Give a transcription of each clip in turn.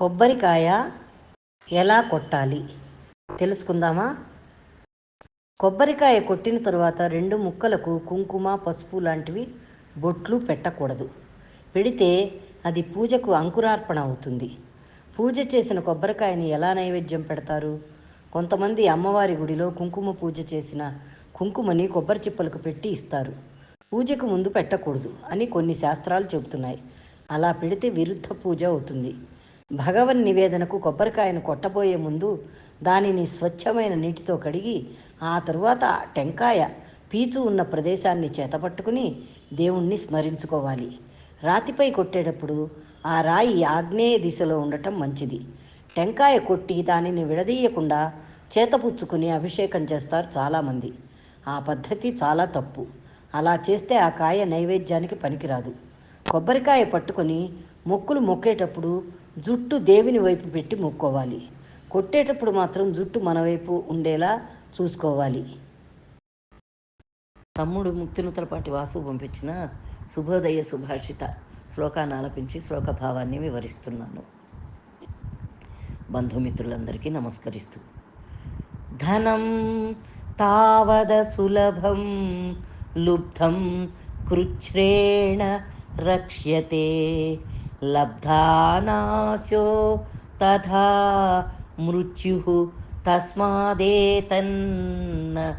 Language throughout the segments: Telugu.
కొబ్బరికాయ ఎలా కొట్టాలి? తెలుసుకుందామా? కొబ్బరికాయ కొట్టిన తరువాత రెండు ముక్కలకు కుంకుమ పసుపు లాంటివి బొట్లు పెట్టకూడదు. పెడితే అది పూజకు అంకురార్పణ అవుతుంది. పూజ చేసిన కొబ్బరికాయని ఎలా నైవేద్యం పెడతారు? కొంతమంది అమ్మవారి గుడిలో కుంకుమ పూజ చేసిన కుంకుమని కొబ్బరి చిప్పలకు పెట్టి ఇస్తారు. పూజకు ముందు పెట్టకూడదు అని కొన్ని శాస్త్రాలు చెబుతున్నాయి. అలా పెడితే విరుద్ధ పూజ అవుతుంది. భగవన్ నివేదనకు కొబ్బరికాయను కొట్టబోయే ముందు దానిని స్వచ్ఛమైన నీటితో కడిగి ఆ తరువాత టెంకాయ పీచు ఉన్న ప్రదేశాన్ని చేతపట్టుకుని దేవుణ్ణి స్మరించుకోవాలి. రాతిపై కొట్టేటప్పుడు ఆ రాయి ఆగ్నేయ దిశలో ఉండటం మంచిది. టెంకాయ కొట్టి దానిని విడదీయకుండా చేతపుచ్చుకుని అభిషేకం చేస్తారు చాలామంది. ఆ పద్ధతి చాలా తప్పు. అలా చేస్తే ఆ కాయ నైవేద్యానికి పనికిరాదు. కొబ్బరికాయ పట్టుకొని మొక్కులు మొక్కేటప్పుడు జుట్టు దేవుని వైపు పెట్టి మొక్కోవాలి. కొట్టేటప్పుడు మాత్రం జుట్టు మన వైపు ఉండేలా చూసుకోవాలి. తమ్ముడు ముక్తినతలపాటి వాసు పంపించిన శుభోదయ సుభాషిత శ్లోకాన్ని ఆలపించి శ్లోక భావాన్ని వివరిస్తున్నాను. బంధుమిత్రులందరికీ నమస్కరిస్తూ. ధనం తావద సులభం లుబ్ధం కృచ్ఛ్రేణ రక్ష్యతే లబ్ధానాశో తథా మృత్యు తస్మాదేతన్న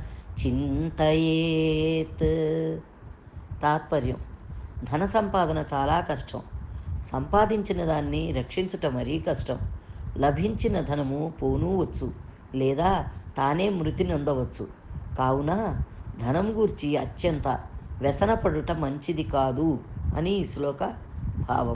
చింతయేత్. తాత్పర్యం. ధన సంపాదన చాలా కష్టం. సంపాదించిన దాన్ని రక్షించుట మరీ కష్టం. లభించిన ధనము పోనూ వచ్చు లేదా తానే మృతి నొందవచ్చు. కావున ధనం గూర్చి అత్యంత వ్యసనపడుట మంచిది కాదు అని ఈ శ్లోక భావం.